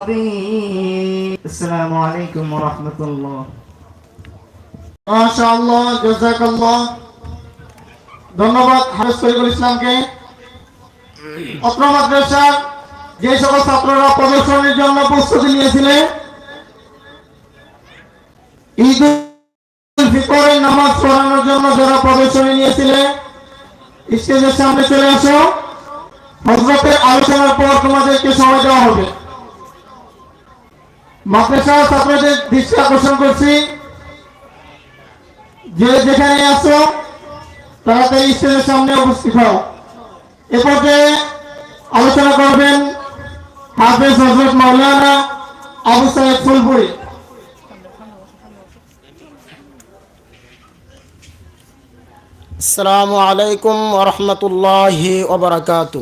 السلام عليكم ورحمة الله মাশাআল্লাহ জাযাকাল্লাহ ধন্যবাদ হাফেজ তরিকুল ইসলামকে অত্র মাদ্রাসার যে সকল ছাত্ররা প্রদর্শনীর জন্য প্রস্তুতি নিয়েছিলেন ঈদ উল ফিতরের নামাজ পড়ানোর জন্য যারা প্রদর্শনী নিয়েছিলেন স্টেজের সামনে চলে আসো হজরতের আলোচনার পর তোমাদেরকে সময় দেওয়া হবে ছাত্রদের দৃষ্টি আকর্ষণ করছি। যে যেখানে আছো, তাড়াতাড়ি স্টেজের সামনে উপস্থিত হও। আলোচনা করবেন হাফেজ হজরত মাওলানা আবু সাহেব ফুলপুরি। আলাইকুম ওরহমতুল্লাহি ওবরাকাতু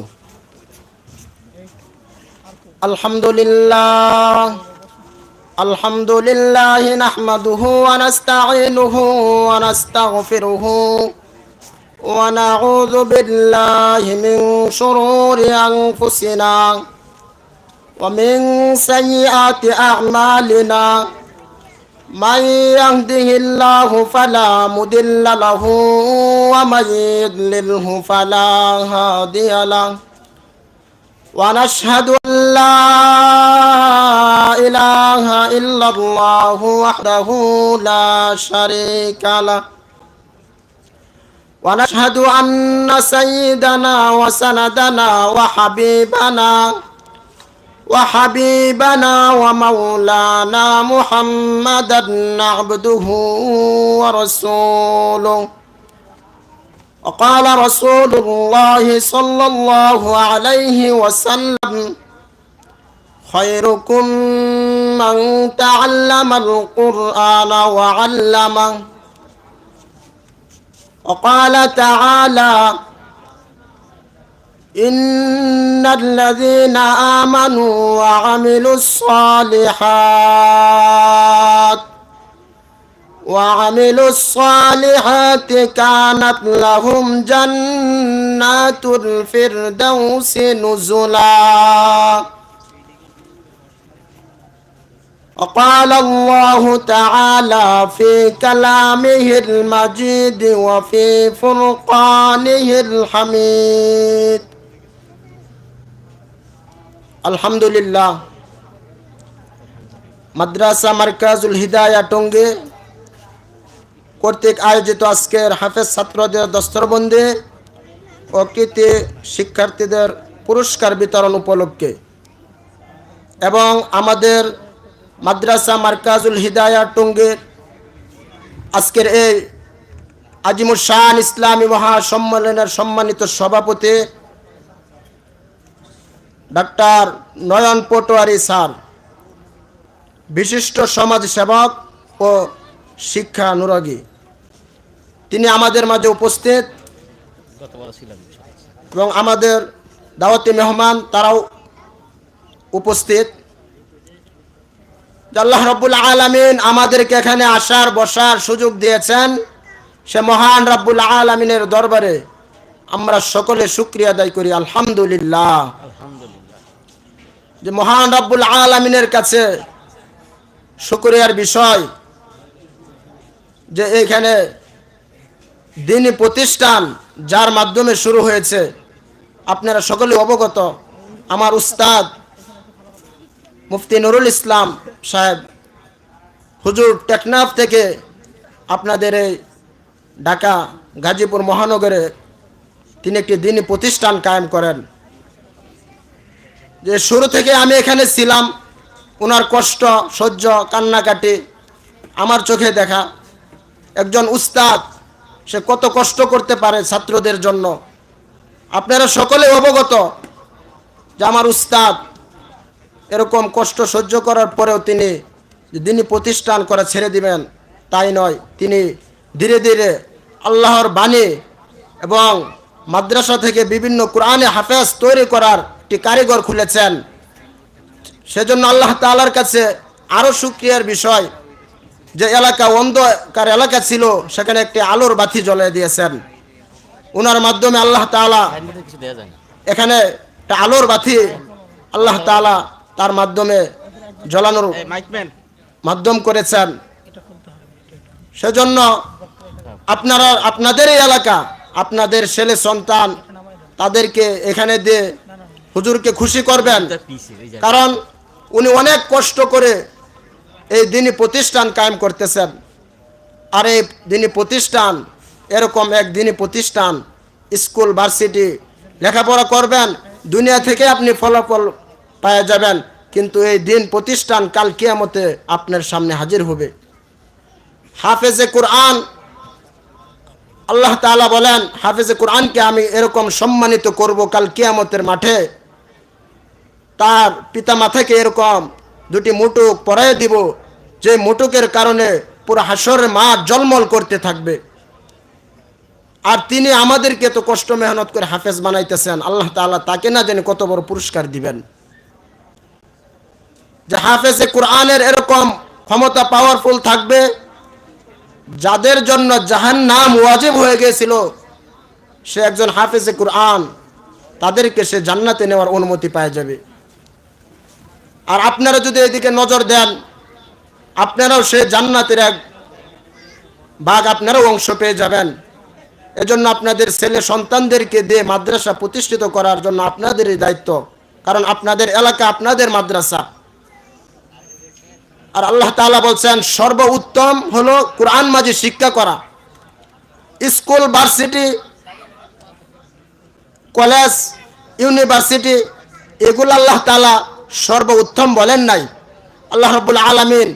আলহামদুলিল্লাহ। الحمد لله الحمد لله نحمده ونستعينه ونستغفره ونعوذ بالله من شرور أنفسنا ومن سيئات أعمالنا من يهده الله فلا مضل له ومن يضلله فلا هادي له ونشهد أن لا إله إلا الله وحده لا شريك له ونشهد أن سيدنا وسندنا وحبيبنا وحبيبنا ومولانا محمدا عبده ورسوله وقال رسول الله صلى الله عليه وسلم خيركم من تعلم القرآن وعلمه وقال تعالى إن الذين آمنوا وعملوا الصالحات وعملوا الصالحات كانت لهم جنات الفردوس نزلا وقال الله تعالى في كلامه المجيد وفي فرقانه الحميد আলহামদুলিল্লাহ মাদ্রাসা মার্কাজুল হিদায়া টঙ্গে কর্তৃক আয়োজিত আজকের হাফেজ ছাত্রদের দস্তরবন্দি ও কৃতি শিক্ষার্থীদের পুরস্কার বিতরণ উপলক্ষে এবং আমাদের মাদ্রাসা মার্কাজুল হিদায়া টঙ্গের আজকের এই আজিমুর শাহ ইসলামী মহাসম্মেলনের সম্মানিত সভাপতি ডাক্তার নয়ন পটোয়ারি স্যার, বিশিষ্ট সমাজ সেবক ও শিক্ষা অনুরাগী। তিনি আমাদের মাঝে উপস্থিত এবং আমাদের দাওয়াতি মেহমান তারাও উপস্থিত। আল্লাহ রব্বুল আলমিন আমাদেরকে এখানে আসার, বসার সুযোগ দিয়েছেন। সে মহান রব্বুল আলমিনের দরবারে আমরা সকলে শুক্রিয়া আদায় করি, আলহামদুলিল্লাহ। যে মহান রব্বুল আলমিনের কাছে শুক্রিয়ার বিষয় যে এখানে দিনী প্রতিষ্ঠান যার মাধ্যমে শুরু হয়েছে, আপনারা সকলে অবগত। আমার উস্তাদ মুফতি নুরুল ইসলাম সাহেব, হুজুর টেকনাফ থেকে আপনাদের এই ঢাকা গাজীপুর মহানগরে তিনি একটি দিনী প্রতিষ্ঠান কায়েম করেন। যে শুরু থেকে আমি এখানে ছিলাম ওনার কষ্ট, সহ্য, কান্নাকাটি আমার চোখে দেখা। একজন উস্তাদ, সে কত কষ্ট করতে পারে ছাত্রদের জন্য। আপনারা সকলে অবগত যে আমার উস্তাদ এরকম কষ্ট সহ্য করার পরেও তিনি দিনই প্রতিষ্ঠান করা ছেড়ে দিবেন তাই নয়। তিনি ধীরে ধীরে আল্লাহর বাণী এবং মাদ্রাসা থেকে বিভিন্ন কোরআনে হাফেজ তৈরি করার একটি কারিগর খুলেছেন। সেজন্য আল্লাহ তালার কাছে আরও সুক্রিয়ার বিষয় যে এলাকা অন্ধকার এলাকা ছিল সেখানে একটি আলোর বাতি জ্বলে দিয়েছেন। ওনার মাধ্যমে আল্লাহ তাআলা এখানে একটা আলোর বাতি আল্লাহ তাআলা তার মাধ্যমে জ্বলানোর মাধ্যম করেছেন। সেজন্য আপনারা আপনাদের এই এলাকা আপনাদের ছেলে সন্তান তাদেরকে এখানে দিয়ে হুজুরকে খুশি করবেন। কারণ উনি অনেক কষ্ট করে এই দিনই প্রতিষ্ঠান কায়েম করতেছেন। আর এই দিনই প্রতিষ্ঠান এরকম এক দিনই প্রতিষ্ঠান স্কুল ভার্সিটি লেখাপড়া করবেন। দুনিয়া থেকে আপনি ফলাফল পাওয়া যাবেন, কিন্তু এই দিন প্রতিষ্ঠান কাল কিয়ামতে আপনার সামনে হাজির হবে। হাফেজে কোরআন, আল্লাহ তাআলা বলেন, হাফেজে কোরআনকে আমি এরকম সম্মানিত করব কাল কিয়ামতের মাঠে। তার পিতা মাথাকে এরকম দুটি মুটুক পরাই দিব, যে মুটুকের কারণে পুরো হাসরের মা জলমল করতে থাকবে। আর তিনি আমাদেরকে তো কষ্ট মেহনত করে হাফেজ বানাইতেছেন, আল্লাহ তাআলা তাকে না জানি কত বড় পুরস্কার দিবেন। যে হাফেজে কোরআনের এরকম ক্ষমতা পাওয়ারফুল থাকবে, যাদের জন্য জাহান নাম ওয়াজিব হয়ে গিয়েছিল, সে একজন হাফেজে কোরআন, তাদেরকে সে জান্নাতে নেওয়ার অনুমতি পাওয়া যাবে। আর আপনারা যদি এদিকে নজর দেন, আপনারাও সে জান্নাতের এক ভাগ আপনারাও অংশ পেয়ে যাবেন। এজন্য আপনাদের ছেলে সন্তানদেরকে দিয়ে মাদ্রাসা প্রতিষ্ঠিত করার জন্য আপনাদেরই দায়িত্ব। কারণ আপনাদের এলাকা আপনাদের মাদ্রাসা। আর আল্লাহ তাআলা বলছেন সর্ব উত্তম হলো কোরআন মাঝে শিক্ষা করা। স্কুল, ভার্সিটি, কলেজ, ইউনিভার্সিটি, এগুলো আল্লাহ তাআলা সর্ব উত্তম বলেন নাই। আল্লাহ রব্বুল আলামিন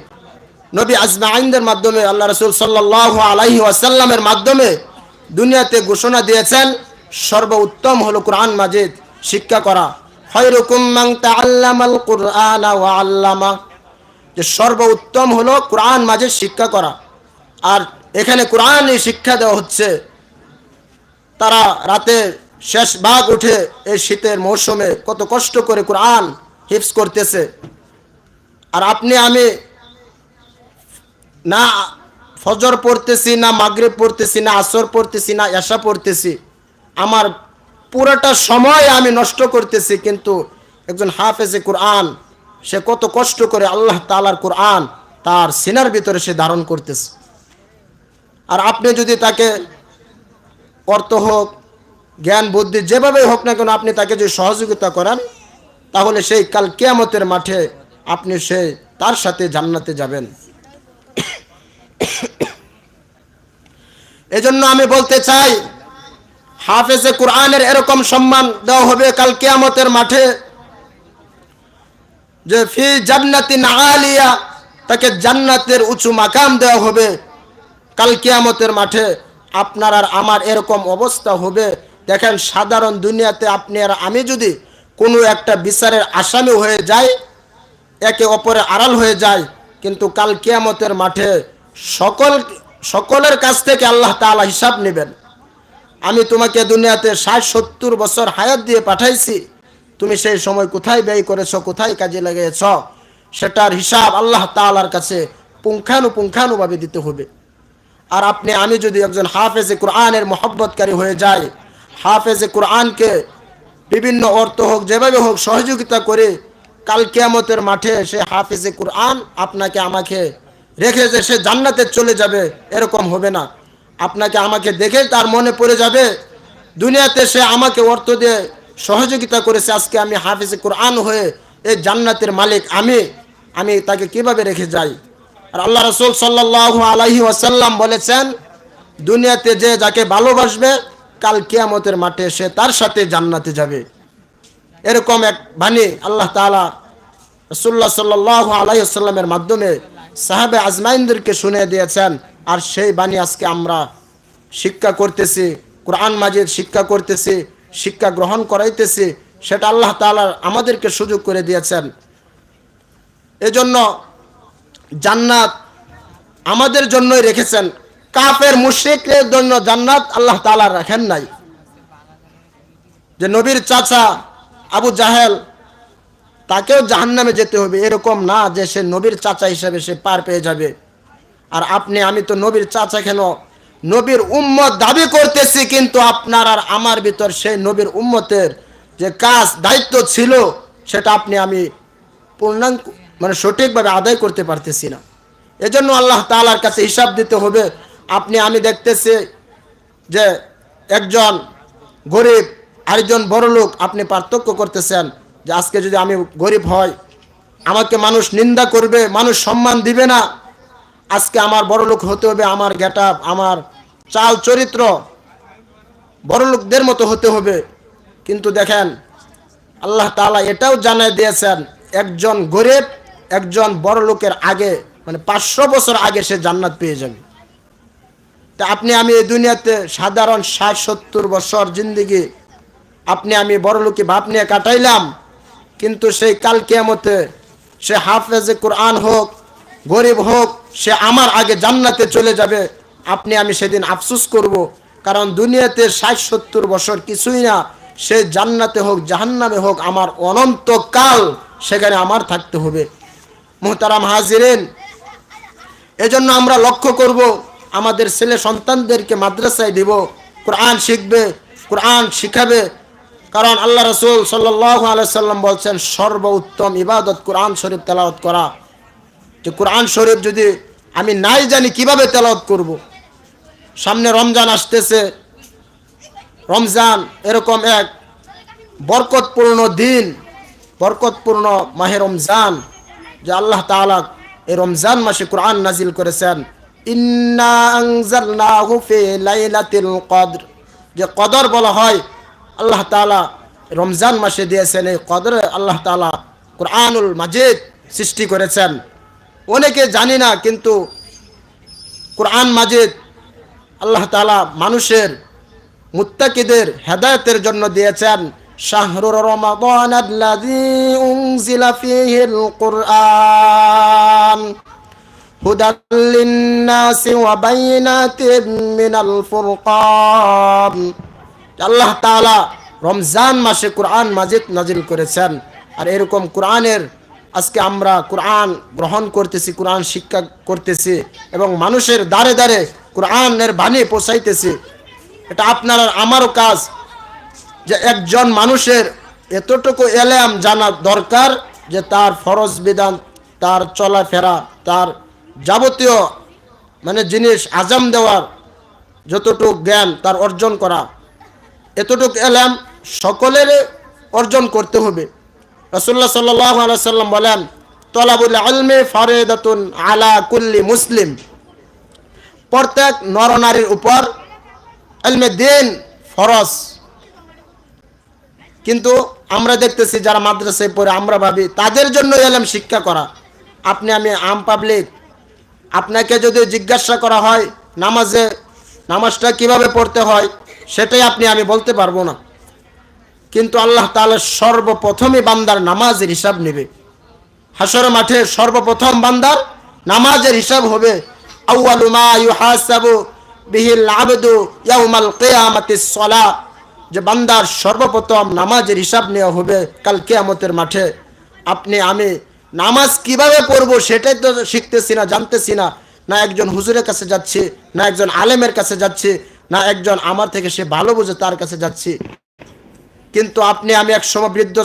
নবী আজমাইনদের মাধ্যমে, আল্লাহ রসুল সাল্লাহ আলাইহি ওয়াসাল্লামের মাধ্যমে দুনিয়াতে ঘোষণা দিয়েছেন সর্ব উত্তম হলো কোরআন মাজিদ শিক্ষা করা। খৈরুকুম মান তাআল্লামাল কুরআনা ওয়া আল্লামা। যে সর্ব উত্তম হলো কোরআন মাঝে শিক্ষা করা। আর এখানে কোরআনই শিক্ষা দেওয়া হচ্ছে, তারা রাতে শেষ ভাগ উঠে এই শীতের মৌসুমে কত কষ্ট করে কোরআন হিপস করতেছে। আর আপনি, আমি না ফজর পড়তেছি, না মাগরিব পড়তেছি, না আসর পড়তেছি, না এশা পড়তেছি, আমার পুরোটা সময় আমি নষ্ট করতেছি, কিন্তু একজন হাফেজে কোরআন সে কত কষ্ট করে আল্লাহ তালার কোরআন তার সিনার ভিতরে সে ধারণ করতেছে। আর আপনি যদি তাকে অর্থ হোক, জ্ঞান, বুদ্ধি যেভাবে হোক না কেন আপনি তাকে যদি সহযোগিতা করেন, তাহলে সেই কাল কেয়ামতের মাঠে আপনি সেই তার সাথে জান্নাতে যাবেন। এজন্য আমি বলতে চাই, হাফেজে কোরআনের এরকম সম্মান দেওয়া হবে কাল কেয়ামতের মাঠে। যে ফি জান্নাতিন আলিয়া, তাকে জান্নাতের উঁচু মাকাম দেওয়া হবে। কাল কিয়ামতের মাঠে আপনার আর আমার এরকম অবস্থা হবে। দেখেন, সাধারণ দুনিয়াতে আপনি আর আমি যদি কোনো একটা বিচারের আসামি হয়ে যাই, একে অপরে আড়াল হয়ে যায় কিন্তু কাল কিয়ামতের মাঠে সকল, সকলের কাছ থেকে আল্লাহ তাআলা হিসাব নেবেন। আমি তোমাকে দুনিয়াতে ষাট, সত্তর বছর হায়াত দিয়ে পাঠাইছি। তুমি সেই সময় কোথায় ব্যয় করেছ, কোথায় কাজে লাগিয়েছ, সেটার হিসাব আল্লাহ তালার কাছে পুঙ্খানুপুঙ্খানুভাবে দিতে হবে। আর আপনি, আমি যদি একজন হাফেজে কোরআনের মহব্বতকারী হয়ে যাই, হাফেজে কোরআনকে বিভিন্ন অর্থ হোক, যেভাবে হোক সহযোগিতা করে, কাল কেয়ামতের মাঠে সে হাফেজে কোরআন আপনাকে, আমাকে রেখে যে সে জান্নাতে চলে যাবে, এরকম হবে না। আপনাকে আমাকে দেখে তার মনে পড়ে যাবে, দুনিয়াতে সে আমাকে অর্থ দিয়ে সহযোগিতা করেছে, আজকে আমি হাফিজে কোরআন হয়ে এই জান্নাতের মালিক, আমি আমি তাকে কীভাবে রেখে যাই? আর আল্লাহ রসুল সাল্লাহ আলাইহি ওয়াসাল্লাম বলেছেন, দুনিয়াতে যে যাকে ভালোবাসবে, কাল কিয়ামতের মাঠে সে তার সাথে জান্নাতে যাবে। এরকম এক বাণী আল্লাহ তাআলা রসুল্লাহ সাল্লাহ আলাইসাল্লামের মাধ্যমে সাহাবে আজমাইনদেরকে শুনে দিয়েছেন, আর সেই বাণী আজকে আমরা শিক্ষা করতেছি, কোরআন মাজিদ শিক্ষা করতেছি শিক্ষা গ্রহণ করাইতেছি, সেটা আল্লাহ তাআলা আমাদেরকে সুযোগ করে দিয়েছেন। এজন্য জান্নাত আমাদের জন্যই রেখেছেন। কাফের মুশরিকদের জন্য জান্নাত আল্লাহ তাআলা রাখেন নাই। যে নবীর চাচা আবু জাহেল, তাকেও জাহান্নামে যেতে হবে, এরকম না যে সে নবীর চাচা হিসেবে সে পার পেয়ে যাবে। আর আপনি, আমি তো নবীর চাচা কেন? নবীর উম্মত দাবি করতেছি, কিন্তু আপনার আর আমার ভিতর সেই নবীর উম্মতের যে কাজ, দায়িত্ব ছিল, সেটা আপনি আমি পূর্ণাঙ্গ মানে সঠিকভাবে আদায় করতে পারতেছি না। এজন্য আল্লাহ তাআলার কাছে হিসাব দিতে হবে। আপনি, আমি দেখতেছি যে একজন গরিব, আরেকজন বড় লোক, আপনি পার্থক্য করতেছেন যে আজকে যদি আমি গরিব হয় আমাকে মানুষ নিন্দা করবে, মানুষ সম্মান দিবে না আজকে আমার বড় লোক হতে হবে, আমার গেট, আমার চাল চরিত্র বড় লোকদের মতো হতে হবে। কিন্তু দেখেন, আল্লাহ তাআলা এটাও জানাই দিয়েছেন, একজন গরিব, একজন বড় লোকের আগে মানে পাঁচশো বছর আগে সে জান্নাত পেয়ে যাবে। তা আপনি, আমি এই দুনিয়াতে সাধারণ ষাট, সত্তর বছর জিন্দিগি, আপনি, আমি বড় লোকে ভাব নিয়ে কাটাইলাম, কিন্তু সেই কাল কেয়ামতে সে হাফেজে কোরআন হোক গরিব হোক, সে আমার আগে জান্নাতে চলে যাবে, আপনি আমি সেদিন আফসুস করব। কারণ দুনিয়াতে ষাট সত্তর বছর কিছুই না, সে জান্নাতে হোক, জাহান্নামে হোক, আমার অনন্তকাল সেখানে আমার থাকতে হবে। মোহতারাম হাজিরেন, এজন্য আমরা লক্ষ্য করব, আমাদের ছেলে সন্তানদেরকে মাদ্রাসায় দিব, কোরআন শিখবে, কোরআন শিখাবে। কারণ আল্লাহ রসুল সাল্লাহ আলাইসাল্লাম বলছেন সর্ব উত্তম ইবাদত কোরআন শরীফ তেলাওয়াত করা। যে কোরআন শরীফ যদি আমি নাই জানি কীভাবে তেলাওয়াত করব। সামনে রমজান আসতেছে। রমজান এরকম এক বরকতপূর্ণ দিন, বরকতপূর্ণ মাহে রমজান, যে আল্লাহ তাআলা এই রমজান মাসে কোরআন নাজিল করেছেন। কদর। যে কদর বলা হয়, আল্লাহ তাআলা রমজান মাসে দিয়েছেন এই কদরে আল্লাহ তাআলা কোরআনুল মাজিদ সৃষ্টি করেছেন। অনেকে জানি না, কিন্তু কোরআন মাজিদ আল্লাহ তালা মানুষের মুত্তাকিদের হেদায়তের জন্য দিয়েছেন শাহরুর রমাদান আল্লাহ রমজান মাসে কোরআন মাজিদ নাজিল করেছেন, আর এরকম কোরআনের আজকে আমরা কোরআন গ্রহণ করতেছি, কোরআন শিক্ষা করতেছি এবং মানুষের দ্বারে দ্বারে কোরআনের বাণী পৌঁছাইতেছি। এটা আপনার আমারও কাজ যে একজন মানুষের এতটুকু এলাম জানা দরকার যে তার ফরজ বিধান, তার চলাফেরা, তার যাবতীয় মানে জিনিস আজাম দেওয়ার যতটুকু জ্ঞান তার অর্জন করা। এতটুকু এলাম সকলের অর্জন করতে হবে। রসুল্লাহ সাল্লাহ সাল্লাম বলেন, তলাবুল আলমে ফরেদাতুন আলা কুল্লি মুসলিম। প্রত্যেক নরনারীর উপর আলমে দিন ফরজ। কিন্তু আমরা দেখতেছি যারা মাদ্রাসায় পড়ে, আমরা ভাবি তাদের জন্য এলাম শিক্ষা করা। আপনি, আমি আম পাবলিক আপনাকে যদি জিজ্ঞাসা করা হয়, নামাজে, নামাজটা কীভাবে পড়তে হয়? সেটাই আপনি, আমি বলতে পারব না। কিন্তু আল্লাহ তাহলে সর্বপ্রথমে বান্দার নামাজের হিসাব নেবে। হাসর মাঠে সর্বপ্রথম বান্দার নামাজের হিসাব হবে। আউয়ালু মা ইউহাসাবু বিহিল আবদু ইয়াউমাল কিয়ামাতিস সালাহ যে বান্দার সর্বপ্রথম নামাজের হিসাব নেওয়া হবে কাল কিয়ামতের মাঠে। আপনি, আমি নামাজ কীভাবে পড়ব সেটাই তো শিখতেছি না, জানতেছি না। না একজন হুজুরের কাছে যাচ্ছি, না একজন আলেমের কাছে যাচ্ছি, না একজন আমার থেকে সে ভালো বোঝে তার কাছে যাচ্ছি। কিন্তু আপনি, আমি এক সময় বৃদ্ধ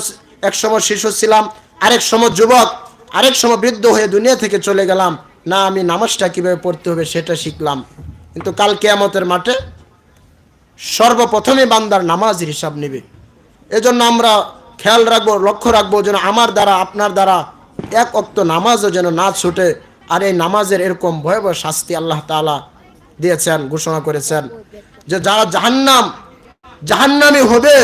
এক সময় শিশু ছিলাম, আরেক সময় যুবক আরেক সময় বৃদ্ধ হয়ে দুনিয়া থেকে চলে গেলাম। না, আমি নামাজটা কীভাবে পড়তে হবে সেটা শিখলাম। কিন্তু কাল কেয়ামতের মাঠে সর্বপ্রথমে বান্দার নামাজের হিসাব নেবে। এজন্য আমরা খেয়াল রাখব, লক্ষ্য রাখব যেন আমার দ্বারা, আপনার দ্বারা এক অক্ত নামাজও যেন না ছুটে, আর এই নামাজের এরকম ভয়াবহ শাস্তি আল্লাহ তাআলা দিয়েছেন, ঘোষণা করেছেন যে যারা জাহান্নাম, জাহান্নামি হবে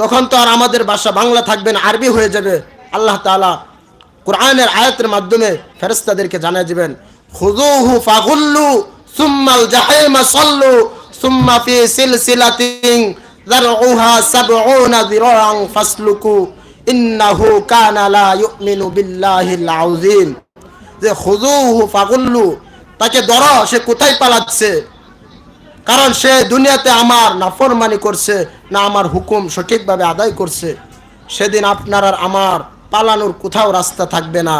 তখন তো আর আমাদের ভাষা বাংলা থাকবে না, আরবি হয়ে যাবে। আল্লাহ তাআলা কোরআনের আয়াতের মাধ্যমে ফেরেশতাদেরকে জানিয়ে দিবেন, খুযুহু ফাগুল্লু সুম্মাল জাহিমা সাল্লু সুম্মা ফি সিলসিলাতিন যারউহা সাবউনা যিরাআন ফাসলুকু ইন্নাহু কানা লা ইউমিনু বিল্লাহিল আযীম। যে খুযুহু ফাগুল্লু, তাকে ধরো, সে কোথায় পালাচ্ছে? কারণ সে দুনিয়াতে আমার নাফরমানি করছে, না আমার হুকুম সঠিকভাবে আদায় করছে। সেদিন আপনার আর আমার পালানোর কোথাও রাস্তা থাকবে না।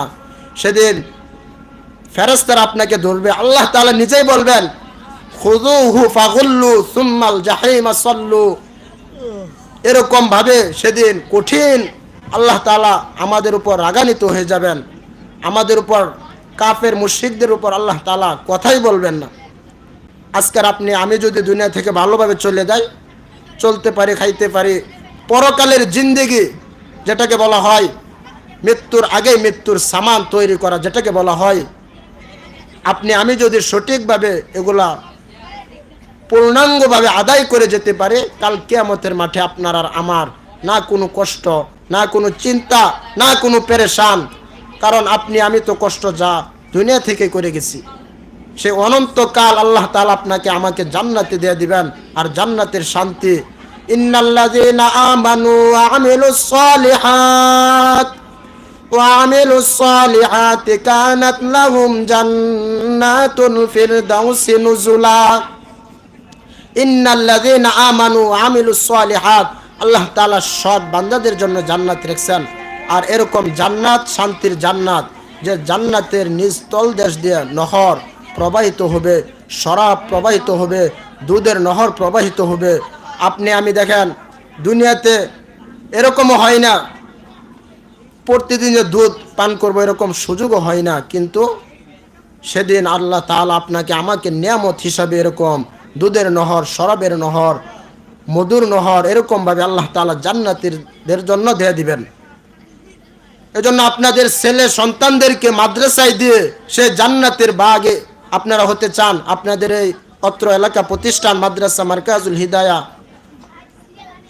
সেদিন ফেরেস্তার আপনাকে ধরবে। আল্লাহ তাআলা নিজেই বলবেন, খুযুহু ফাগুল্লু সুম্মাল জাহিমা সাল্লু। এরকম ভাবে সেদিন কঠিন আল্লাহ তালা আমাদের উপর রাগান্বিত হয়ে যাবেন। আমাদের উপর কাফের মুশিকদের উপর আল্লাহ তালা কথাই বলবেন না। আজকের আপনি, আমি যদি দুনিয়া থেকে ভালোভাবে চলে যাই, চলতে পারি, খাইতে পারি, পরকালের জিন্দেগি যেটাকে বলা হয়, মৃত্যুর আগে মৃত্যুর সামান তৈরি করা যেটাকে বলা হয়, আপনি, আমি যদি সঠিকভাবে এগুলা পূর্ণাঙ্গভাবে আদায় করে যেতে পারে, কাল কেয়ামতের মাঠে আপনার আর আমার না কোনো কষ্ট, না কোনো চিন্তা, না কোনো পেরেশান। কারণ আপনি, আমি তো কষ্ট যা দুনিয়া থেকে করে গেছি। সে অনন্তকাল আল্লাহ তালা আপনাকে আমাকে জান্নাতে দিয়ে দিবেন আর জান্নাতের শান্তি। আমানু নুজুলা। আমানু সালিহাত। আল্লাহ সৎ বান্দাদের জন্য জান্নাত রেখেছেন। আর এরকম জান্নাত, শান্তির জান্নাত, যে জান্নাতের নিজ তল দেশ দিয়ে নহর প্রবাহিত হবে, শরাব প্রবাহিত হবে, দুধের নহর প্রবাহিত হবে। আপনি আমি দেখেন, দুনিয়াতে এরকমও হয় না। প্রতিদিন যে দুধ পান করব এরকম সুযোগও হয় না, কিন্তু সেদিন আল্লাহ তাআলা আপনাকে আমাকে নিয়ামত হিসাবে এরকম দুধের নহর, শরাবের নহর, মধুর নহর এরকমভাবে আল্লাহ তালা জান্নাতীদের জন্য দিয়ে দিবেন। এজন্য আপনাদের ছেলে সন্তানদেরকে মাদ্রাসায় দিয়ে সে জান্নাতের বাগে আপনারা হতে চান, আপনাদের এই অত্র এলাকা প্রতিষ্ঠান, মাদ্রাসা, মার্কাজুল হিদায়া,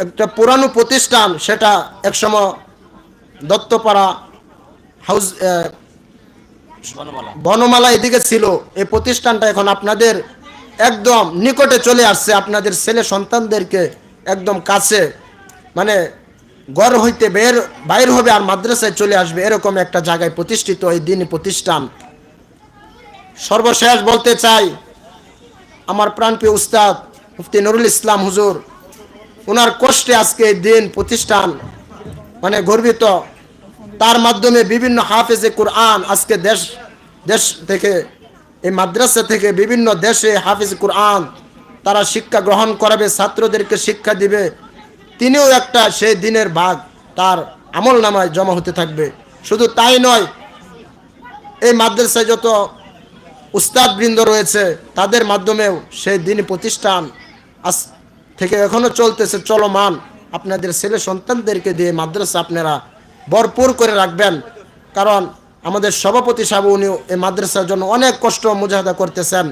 একটা পুরানো প্রতিষ্ঠান, সেটা একসময় দত্তপাড়া হাউস বনমালা এদিকে ছিল। এই প্রতিষ্ঠানটা এখন আপনাদের একদম নিকটে চলে আসছে, আপনাদের ছেলে সন্তানদেরকে একদম কাছে মানে ঘর হইতে বের, বাইর হবে আর মাদ্রাসায় চলে আসবে, এরকম একটা জায়গায় প্রতিষ্ঠিত এই দিনই প্রতিষ্ঠান। সর্বশেষ বলতে চাই, আমার প্রাণপ্রিয় উস্তাদ মুফতি নুরুল ইসলাম হুজুর ওনার কষ্টে আজকে দিন প্রতিষ্ঠান মানে গর্বিত। তার মাধ্যমে বিভিন্ন হাফেজে কোরআন আজকে দেশ দেশ থেকে, এই মাদ্রাসা থেকে বিভিন্ন দেশে হাফিজ কোরআন তারা শিক্ষা গ্রহণ করাবে, ছাত্রদেরকে শিক্ষা দিবে। তিনিও একটা সেই দিনের ভাগ, তার আমল নামায় জমা হতে থাকবে। শুধু তাই নয়, এই মাদ্রাসায় যত উস্তাদ বৃন্দ রয়েছে, তাদের মাধ্যমেও সেই দিনই প্রতিষ্ঠান আজ থেকে এখনও চলতেছে চলমান। আপনাদের ছেলে সন্তানদেরকে দিয়ে মাদ্রাসা আপনারা ভরপুর করে রাখবেন। কারণ আমাদের সভাপতি সাহেব উনি এই মাদ্রাসার জন্য অনেক কষ্ট মুজাহাদা করতেছেন।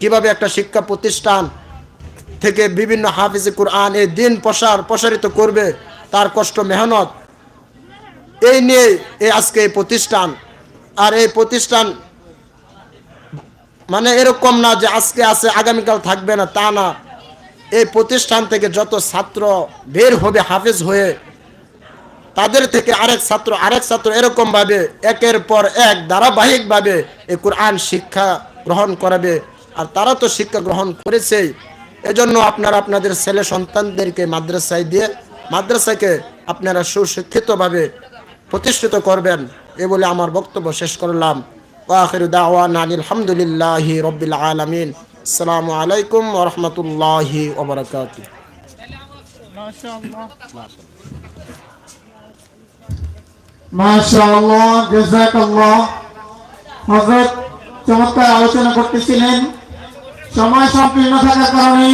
কীভাবে একটা শিক্ষা প্রতিষ্ঠান থেকে বিভিন্ন হাফিজে কোরআন এই দিন প্রসার প্রসারিত করবে, তার কষ্ট মেহনত। এই নিয়ে এই আজকে এই প্রতিষ্ঠান। আর এই প্রতিষ্ঠান মানে এরকম না যে আজকে আছে, আগামীকাল থাকবে না, তা না। এই প্রতিষ্ঠান থেকে যত ছাত্র বের হবে, হাফেজ হয়ে, তাদের থেকে আরেক ছাত্র আরেক ছাত্র এরকম ভাবে একের পর এক ধারাবাহিক ভাবে এই কোরআন শিক্ষা গ্রহণ করাবে। আর তারা তো শিক্ষা গ্রহণ করেছেই। এজন্য আপনারা আপনাদের ছেলে সন্তানদেরকে মাদ্রাসায় দিয়ে, মাদ্রাসাকে আপনারা সুশিক্ষিতভাবে প্রতিষ্ঠিত করবেন। এ বলে আমার বক্তব্য শেষ করলাম। ওয়াখির দাওয়ান আলহামদুলিল্লাহি রব্বিল আলামিন। আসসালামু আলাইকুম ওয়া রাহমাতুল্লাহি ওয়া বারাকাতুহু। মাশাআল্লাহ, জাযাকাল্লাহ। হযরত চমৎকার আলোচনা করতেছিলেন। সময় সংকীর্ণ থাকার কারণে